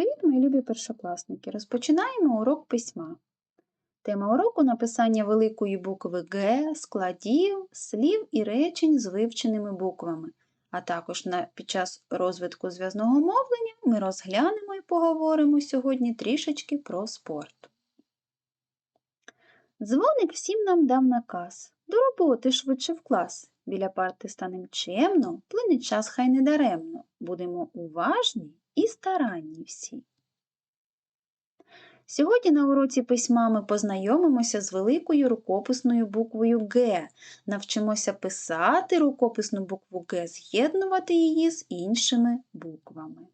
привіт, мої любі першокласники! Розпочинаємо урок письма. Тема уроку написання великої букви Г, складів, слів і речень з вивченими буквами. А також на, під час розвитку зв'язного мовлення ми розглянемо і поговоримо сьогодні трішечки про спорт. Дзвоник всім нам дав наказ. До роботи швидше в клас. Біля парти станем чемно, плине час хай не даремно. Будемо уважні і старанні всі. Сьогодні на уроці письма ми познайомимося з великою рукописною буквою Г, навчимося писати рукописну букву Г, з'єднувати її з іншими буквами.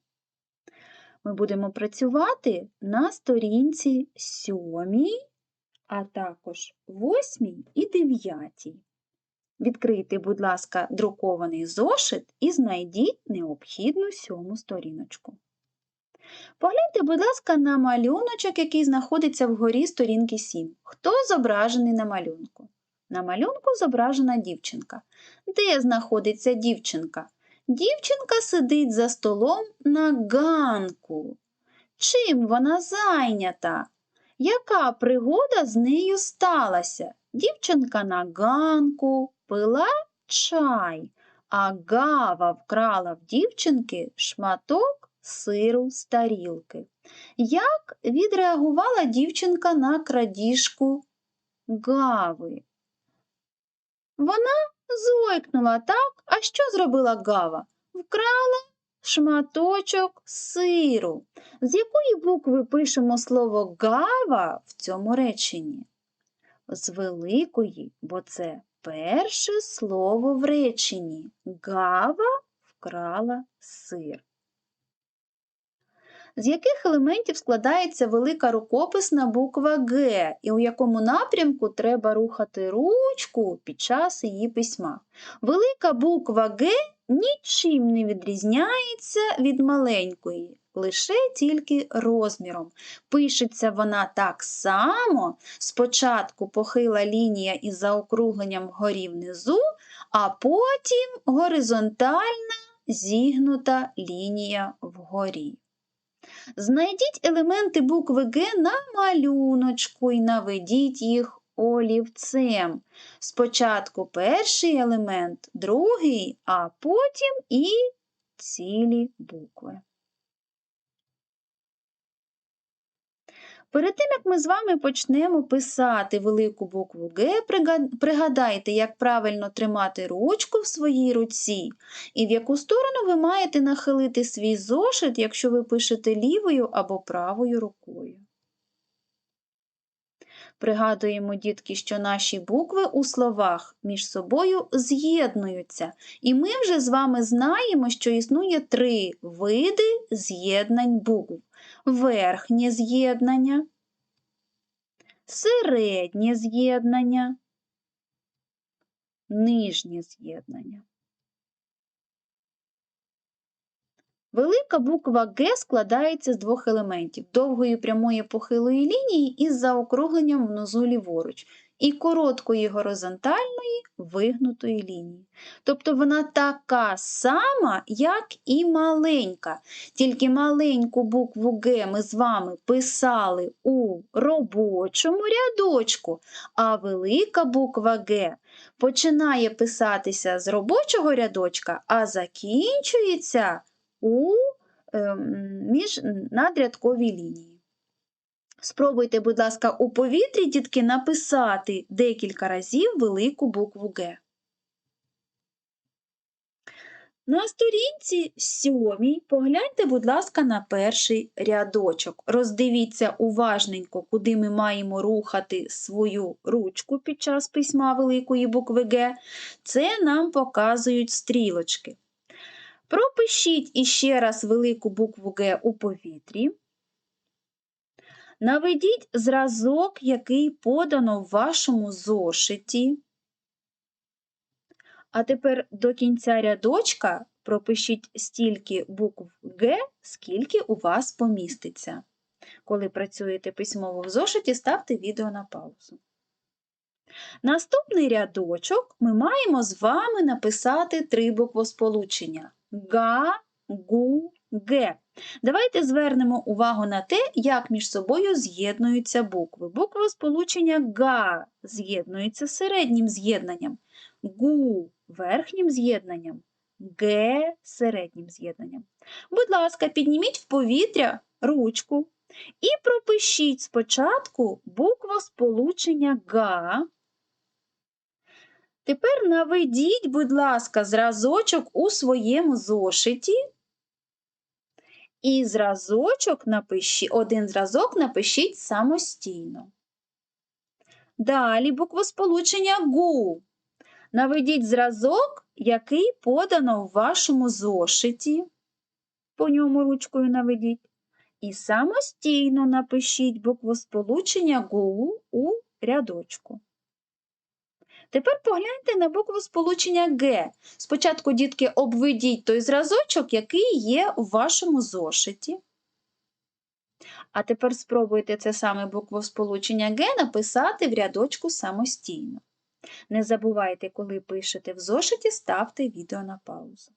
Ми будемо працювати на сторінці 7, а також 8 і 9. Відкрийте, будь ласка, друкований зошит і знайдіть необхідну сьому сторіночку. Погляньте, будь ласка, на малюночок, який знаходиться вгорі сторінки 7. Хто зображений на малюнку? На малюнку зображена дівчинка. Де знаходиться дівчинка? Дівчинка сидить за столом на ганку. Чим вона зайнята? Яка пригода з нею сталася? Дівчинка на ганку пила чай, а гава вкрала в дівчинки шматок сиру з тарілки. Як відреагувала дівчинка на крадіжку гави? Вона зойкнула так, а що зробила гава? Вкрала шматочок сиру. З якої букви пишемо слово гава в цьому реченні? З великої, бо це перше слово в реченні. Гава вкрала сир. З яких елементів складається велика рукописна буква Г, і у якому напрямку треба рухати ручку під час її письма? Велика буква Г нічим не відрізняється від маленької, лише тільки розміром. Пишеться вона так само, спочатку похила лінія із заокругленням вгорі внизу, а потім горизонтальна зігнута лінія вгорі. Знайдіть елементи букви Г на малюночку і наведіть їх олівцем. Спочатку перший елемент, другий, а потім і цілі букви. Перед тим, як ми з вами почнемо писати велику букву Г, пригадайте, як правильно тримати ручку в своїй руці і в яку сторону ви маєте нахилити свій зошит, якщо ви пишете лівою або правою рукою. Пригадуємо, дітки, що наші букви у словах між собою з'єднуються, і ми вже з вами знаємо, що існує три види з'єднань букв: верхнє з'єднання, середнє з'єднання, нижнє з'єднання. Велика буква Г складається з двох елементів довгої прямої похилої лінії із заокругленням внизу ліворуч, і короткої горизонтальної вигнутої лінії. Тобто вона така сама, як і маленька. Тільки маленьку букву Г ми з вами писали у робочому рядочку, а велика буква Г починає писатися з робочого рядочка, а закінчується у ем, між надрядковій лінії. Спробуйте, будь ласка, у повітрі, дітки, написати декілька разів велику букву Г. На сторінці сьомій погляньте, будь ласка, на перший рядочок. Роздивіться уважненько, куди ми маємо рухати свою ручку під час письма великої букви Г. Це нам показують стрілочки. Пропишіть іще раз велику букву Г у повітрі. Наведіть зразок, який подано в вашому зошиті. А тепер до кінця рядочка пропишіть стільки букв Г, скільки у вас поміститься. Коли працюєте письмово в зошиті, ставте відео на паузу. Наступний рядочок ми маємо з вами написати три буквосполучення га, гу, ге. Давайте звернемо увагу на те, як між собою з'єднуються букви. Букви сполучення га з'єднуються середнім з'єднанням, гу верхнім з'єднанням, ге середнім з'єднанням. Будь ласка, підніміть в повітря ручку і пропишіть спочатку букву сполучення га. Тепер наведіть, будь ласка, зразочок у своєму зошиті. І зразочок напишіть, один зразок напишіть самостійно. Далі буквосполучення ГУ. Наведіть зразок, який подано в вашому зошиті. По ньому ручкою наведіть. І самостійно напишіть буквосполучення ГУ у рядочку. Тепер погляньте на букву сполучення Г. Спочатку, дітки, обведіть той зразочок, який є у вашому зошиті. А тепер спробуйте це саме буквосполучення Г написати в рядочку самостійно. Не забувайте, коли пишете в зошиті, ставте відео на паузу.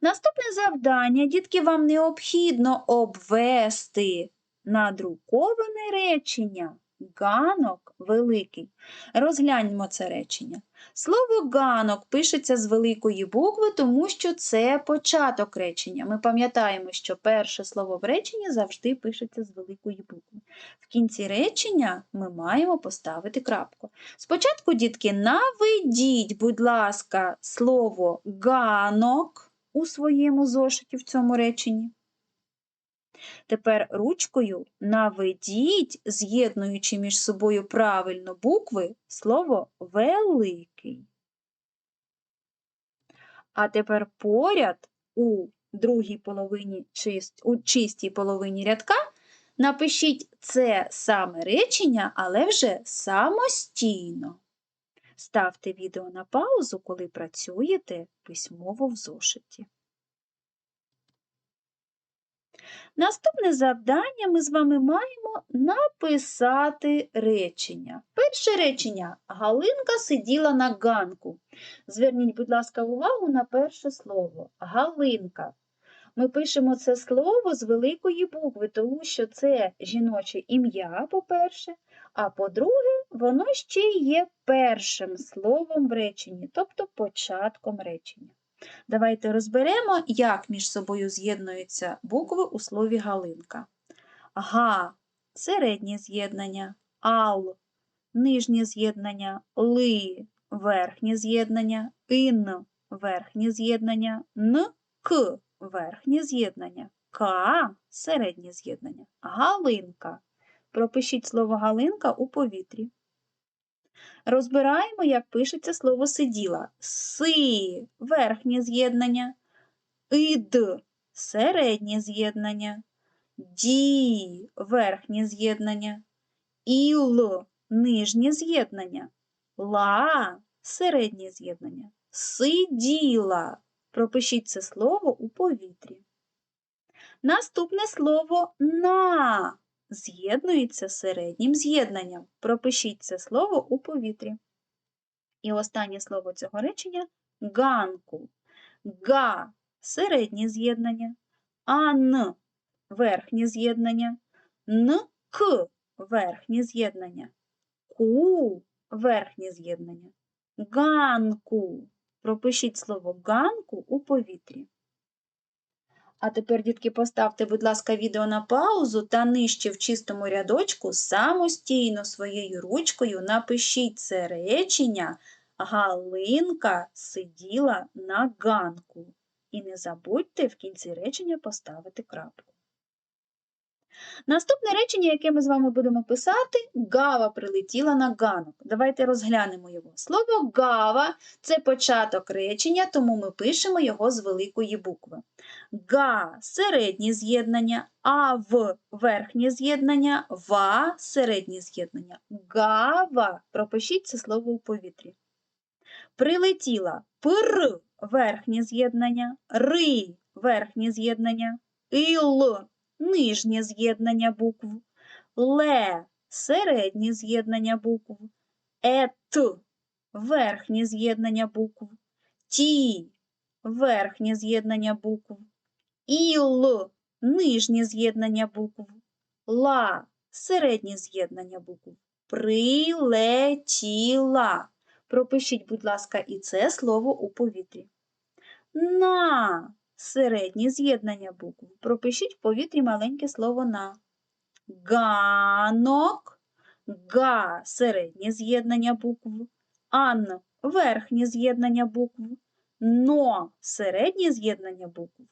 Наступне завдання, дітки, вам необхідно обвести надруковане речення. Ганок великий. Розгляньмо це речення. Слово ганок пишеться з великої букви, тому що це початок речення. Ми пам'ятаємо, що перше слово в реченні завжди пишеться з великої букви. В кінці речення ми маємо поставити крапку. Спочатку, дітки, наведіть, будь ласка, слово ганок у своєму зошиті в цьому реченні. Тепер ручкою наведіть, з'єднуючи між собою правильно букви, слово великий. А тепер поряд у другій половині у чистій половині рядка напишіть це саме речення, але вже самостійно. Ставте відео на паузу, коли працюєте письмово в зошиті. Наступне завдання ми з вами маємо написати речення. Перше речення Галинка сиділа на ганку. Зверніть, будь ласка, увагу на перше слово. Галинка. Ми пишемо це слово з великої букви, тому що це жіноче ім'я, по-перше, а по-друге, воно ще є першим словом в реченні, тобто початком речення. Давайте розберемо, як між собою з'єднуються букви у слові галинка. Га середнє з'єднання, ал нижнє з'єднання, ли верхнє з'єднання, ін верхнє з'єднання, н к верхнє з'єднання, к середнє з'єднання, галинка. Пропишіть слово галинка у повітрі. Розбираємо, як пишеться слово сиділа. Си верхнє з'єднання, ід середнє з'єднання, ді верхнє з'єднання, іл нижнє з'єднання, ла середнє з'єднання, сиділа. Пропишіть це слово у повітрі. Наступне слово на з'єднується середнім з'єднанням. Пропишіть це слово у повітрі. І останнє слово цього речення ганку. Га середнє з'єднання, ан верхнє з'єднання, н к верхнє з'єднання, ку верхнє з'єднання, ганку. Пропишіть слово ганку у повітрі. А тепер, дітки, поставте, будь ласка, відео на паузу та нижче в чистому рядочку самостійно своєю ручкою напишіть це речення Галинка сиділа на ганку. І не забудьте в кінці речення поставити крапку. Наступне речення, яке ми з вами будемо писати, гава прилетіла на ганок. Давайте розглянемо його. Слово гава це початок речення, тому ми пишемо його з великої букви. Га середнє з'єднання, а в верхнє з'єднання, ва середнє з'єднання. Гава. Пропишіть це слово у повітрі. Прилетіла пр верхнє з'єднання, ри верхнє з'єднання, ил нижнє з'єднання букв, ле середнє з'єднання букв, ет верхнє з'єднання букв, ті верхнє з'єднання букв, Іл нижнє з'єднання букв. Ла середнє з'єднання букв. Прилетіла. Пропишіть, будь ласка, і це слово у повітрі. На середнє з'єднання букв. Пропишіть в повітрі маленьке слово на. Ганок. Га середнє з'єднання букв. Ан верхнє з'єднання букв. Но середнє з'єднання букв.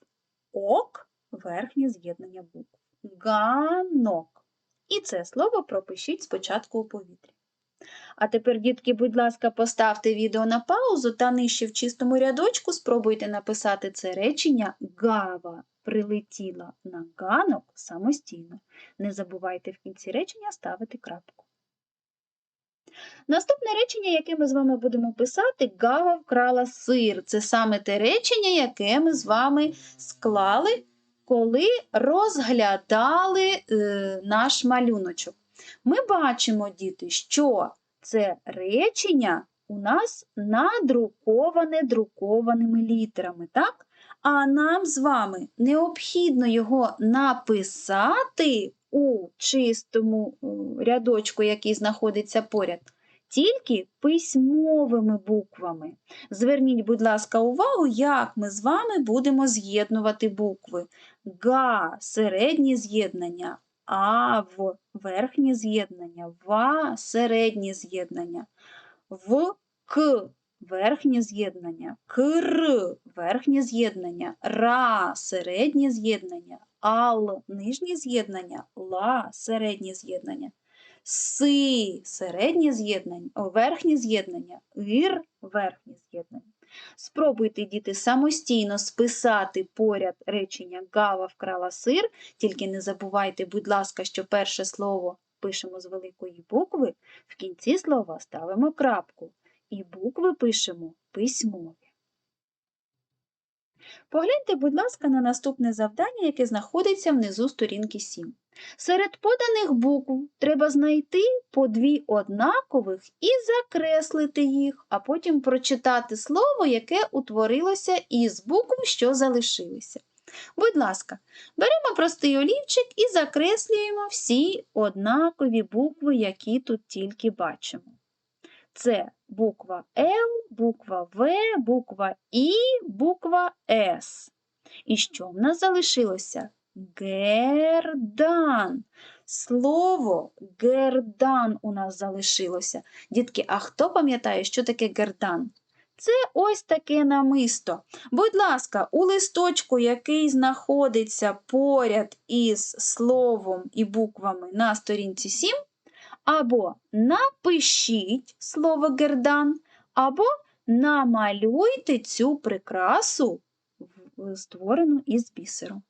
Ок верхнє з'єднання букв. Ганок. І це слово пропишіть спочатку у повітрі. А тепер, дітки, будь ласка, поставте відео на паузу та нижче в чистому рядочку спробуйте написати це речення Гава прилетіла на ганок самостійно. Не забувайте в кінці речення ставити крапку. Наступне речення, яке ми з вами будемо писати, Гава вкрала сир. Це саме те речення, яке ми з вами склали, коли розглядали е, наш малюночок. Ми бачимо, діти, що це речення у нас надруковане друкованими літерами, так? А нам з вами необхідно його написати у чистому е, рядочку, який знаходиться поряд, тільки письмовими буквами. Зверніть, будь ласка, увагу, як ми з вами будемо з'єднувати букви. Га середнє з'єднання, АВ верхнє з'єднання, ВА середнє з'єднання, В К верхнє з'єднання, КР верхнє з'єднання, РА середнє з'єднання, АЛ нижнє з'єднання, ЛА середнє з'єднання, СИ середнє з'єднання, о, верхнє з'єднання, ГИР верхнє з'єднання. Спробуйте, діти, самостійно списати поряд речення Гава вкрала сир, тільки не забувайте, будь ласка, що перше слово пишемо з великої букви, в кінці слова ставимо крапку і букви пишемо письмові. Погляньте, будь ласка, на наступне завдання, яке знаходиться внизу сторінки 7. Серед поданих букв треба знайти по дві однакових і закреслити їх, а потім прочитати слово, яке утворилося із букв, що залишилися. Будь ласка, беремо простий олівчик і закреслюємо всі однакові букви, які тут тільки бачимо. Це буква Л, буква В, буква І, буква С. І що в нас залишилося? Гердан. Слово гердан у нас залишилося. Дітки, а хто пам'ятає, що таке гердан? Це ось таке намисто. Будь ласка, у листочку, який знаходиться поряд із словом і буквами на сторінці 7, або напишіть слово гердан, або намалюйте цю прикрасу, створену із бісеру.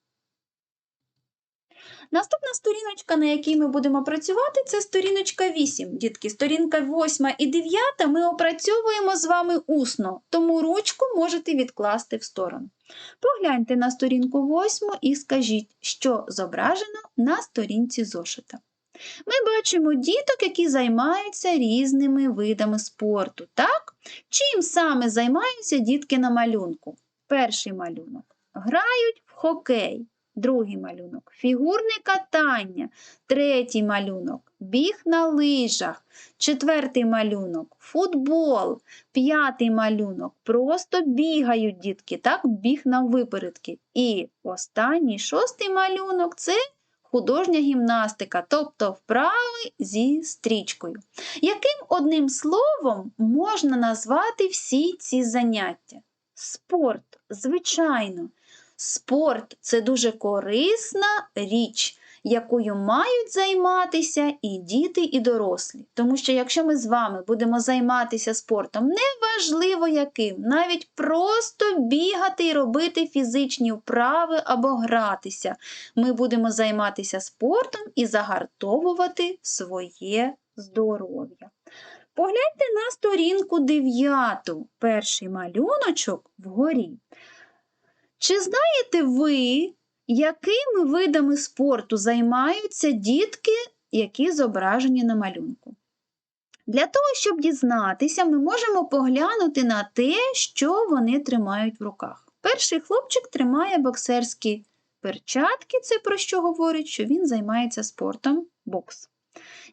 Наступна сторіночка, на якій ми будемо працювати, це сторіночка 8. Дітки, сторінка 8 і 9 ми опрацьовуємо з вами усно, тому ручку можете відкласти в сторону. Погляньте на сторінку 8 і скажіть, що зображено на сторінці зошита. Ми бачимо діток, які займаються різними видами спорту. Так? Чим саме займаються дітки на малюнку? Перший малюнок. Грають в хокей. Другий малюнок фігурне катання. Третій малюнок біг на лижах. Четвертий малюнок футбол. П'ятий малюнок просто бігають дітки, так, біг на випередки. І останній шостий малюнок це художня гімнастика, тобто вправи зі стрічкою. Яким одним словом можна назвати всі ці заняття? Спорт, звичайно. Спорт це дуже корисна річ, якою мають займатися і діти, і дорослі. Тому що якщо ми з вами будемо займатися спортом, неважливо яким, навіть просто бігати і робити фізичні вправи або гратися, ми будемо займатися спортом і загартовувати своє здоров'я. Погляньте на сторінку 9, перший малюночок вгорі. Чи знаєте ви, якими видами спорту займаються дітки, які зображені на малюнку? Для того, щоб дізнатися, ми можемо поглянути на те, що вони тримають в руках. Перший хлопчик тримає боксерський Перчатки це про що говорить, що він займається спортом бокс.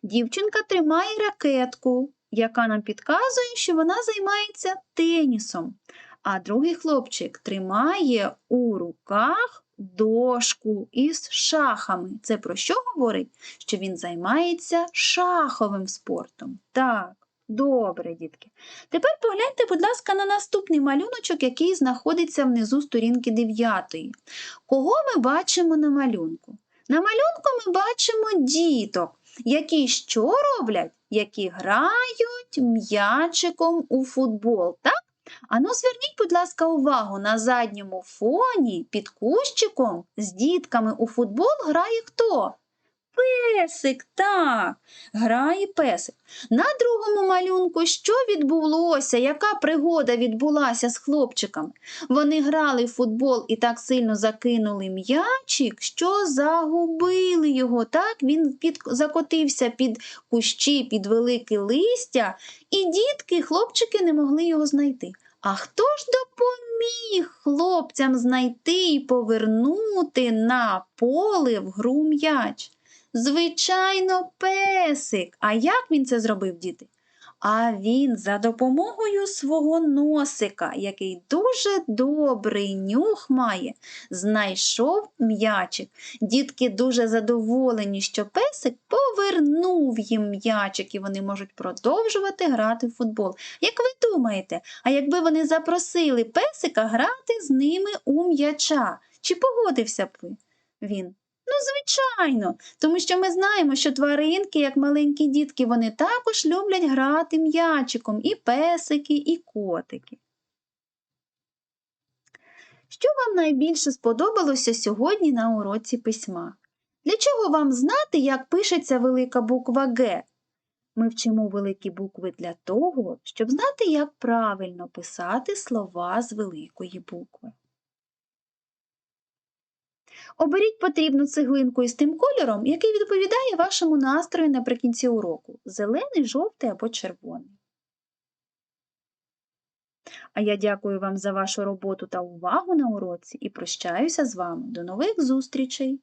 Дівчинка тримає ракетку, яка нам підказує, що вона займається тенісом. А другий хлопчик тримає у руках дошку із шахами. Це про що говорить? Що він займається шаховим спортом. Так, добре, дітки. Тепер погляньте, будь ласка, на наступний малюночок, який знаходиться внизу сторінки 9. Кого ми бачимо на малюнку? На малюнку ми бачимо діток, які що роблять? Які грають м'ячиком у футбол. Так? Ану, зверніть, будь ласка, увагу, на задньому фоні під кущиком з дітками у футбол грає хто? Песик, так, грає песик. На другому малюнку що відбулося? Яка пригода відбулася з хлопчиками? Вони грали в футбол і так сильно закинули м'ячик, що загубили його. Так, він під, закотився під кущі, під велике листя, і дітки, хлопчики не могли його знайти. А хто ж допоміг хлопцям знайти і повернути на поле в гру м'яч? Звичайно, песик. А як він це зробив, діти? А він за допомогою свого носика, який дуже добрий нюх має, знайшов м'ячик. Дітки дуже задоволені, що песик повернув їм м'ячик, і вони можуть продовжувати грати в футбол. Як ви думаєте, а якби вони запросили песика грати з ними у м'яча, чи погодився б він? Ну, звичайно, тому що ми знаємо, що тваринки, як маленькі дітки, вони також люблять грати м'ячиком і песики, і котики. Що вам найбільше сподобалося сьогодні на уроці письма? Для чого вам знати, як пишеться велика буква Г? Ми вчимо великі букви для того, щоб знати, як правильно писати слова з великої букви. Оберіть потрібну цеглинку із тим кольором, який відповідає вашому настрою наприкінці уроку зелений, жовтий або червоний. А я дякую вам за вашу роботу та увагу на уроці і прощаюся з вами. До нових зустрічей!